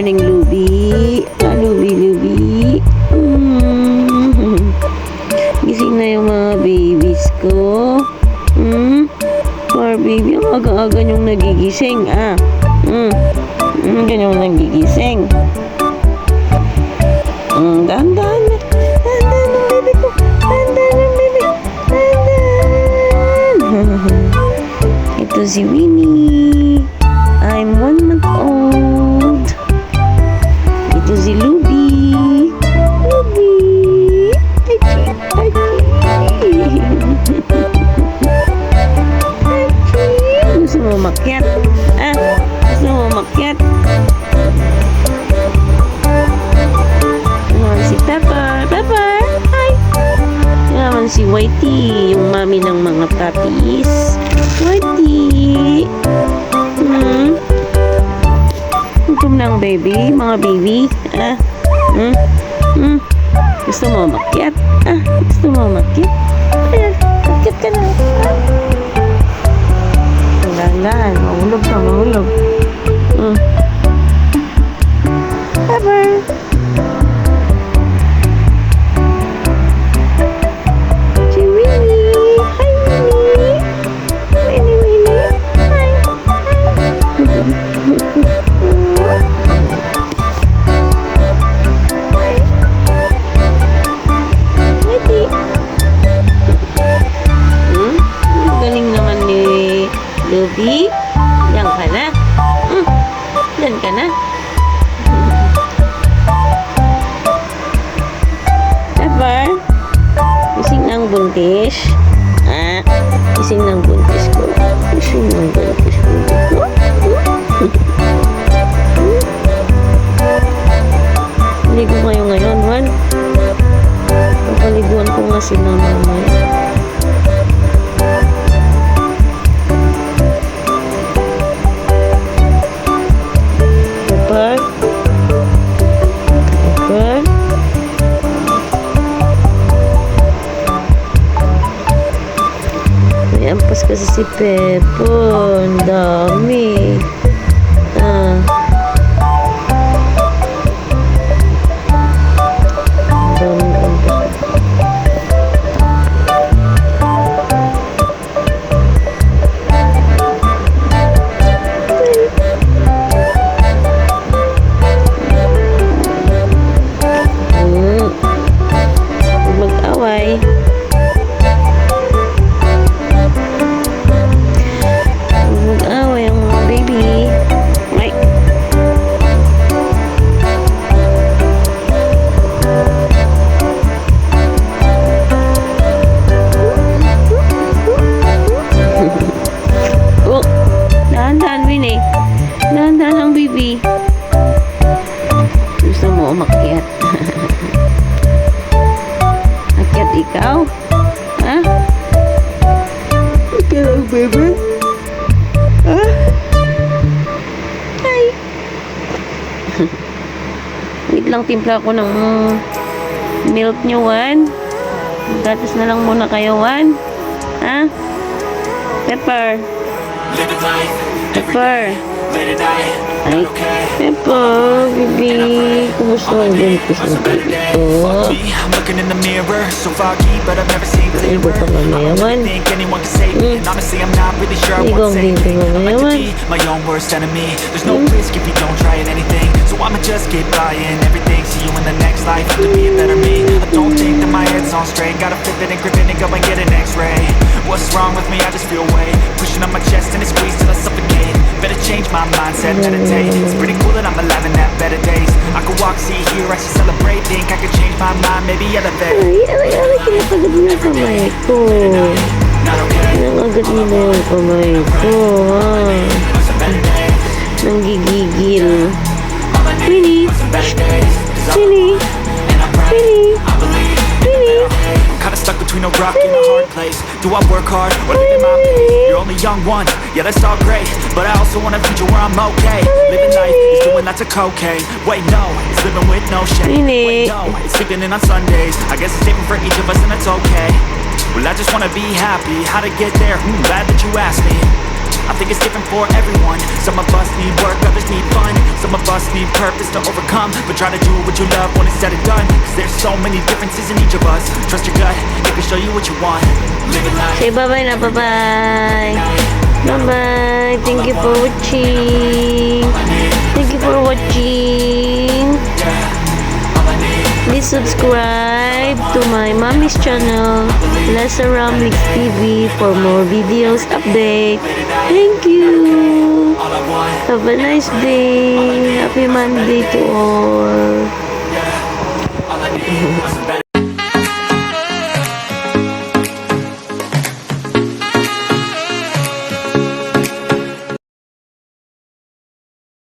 morning, Luby. Ah, Luby, Luby. Mm. Gising na yung mga babies ko. Mm. Our baby, ang aga-aga niyong nagigising, ah. Mm. Mm, ganyan nagigising. Mm, dahan-dahan. Dahan-dahan ng baby ko. Dahan-dahan ng baby. Dahan-dahan. Ito si Winnie. Whitey, yung mami ng mga puppies. Whitey! Hmm? Gutom na ang baby, mga baby. Ah, hmm? Hmm? Gusto mo makyat? Ah, Hmm? Galing naman ni Luby. Diyan ka na. Hmm. Diyan ka na. Ng buntis. Papaliguan ko nga si mama mamaya. Pepper. Pepper. May ampas kasi si Pepo. Ang dami. Wait lang, timpla ko ng milk nyo, Wan. Gatas na lang muna kayo, Wan. Ha? Pepper. Living life, Pepper. Ay, Pepper, baby. Kumusta mo din ko sa dito? Ay, iba ka ba mayaman? Mm. Iba ang baby mo mayaman? anything. So I'ma just get by everything See you in the next life, have to be a better me I don't think that my head's on straight Gotta flip it and grip it and go and get an x-ray What's wrong with me? I just feel weight pushing on my chest and it squeezes till I suffocate. Better change my mindset, meditate. It's pretty cool that I'm alive and have better days. I could walk, see, hear, I should celebrate. Think I could change my mind, maybe elevate. Ay, aray, aray, kinakagad mo yung kamay ko. Not okay, Kinakagad mo na between a rock and a hard place. Do I work hard or live in my pace? You're only young one, yeah, that's all great. But I also want a future where I'm okay. Living life is doing lots of cocaine. Wait, no, it's living with no shame. Wait, no, it's sleeping in on Sundays. I guess it's different for each of us, and that's okay. Well, I just wanna be happy. How to get there? Hmm, glad that you asked me. I think it's different for everyone. Some of us need work, others need fun. Some of us need purpose to overcome. But try to do what you love when it's said and done. Cause there's so many differences in each of us. Trust your gut, it can show you what you want. Say bye-bye na, bye-bye. Bye-bye. Thank you for watching. Thank you for watching. Please subscribe to my mommy's channel, Lesa Ramlix TV, for more videos update. Thank you. Have a nice day. Happy Monday to all.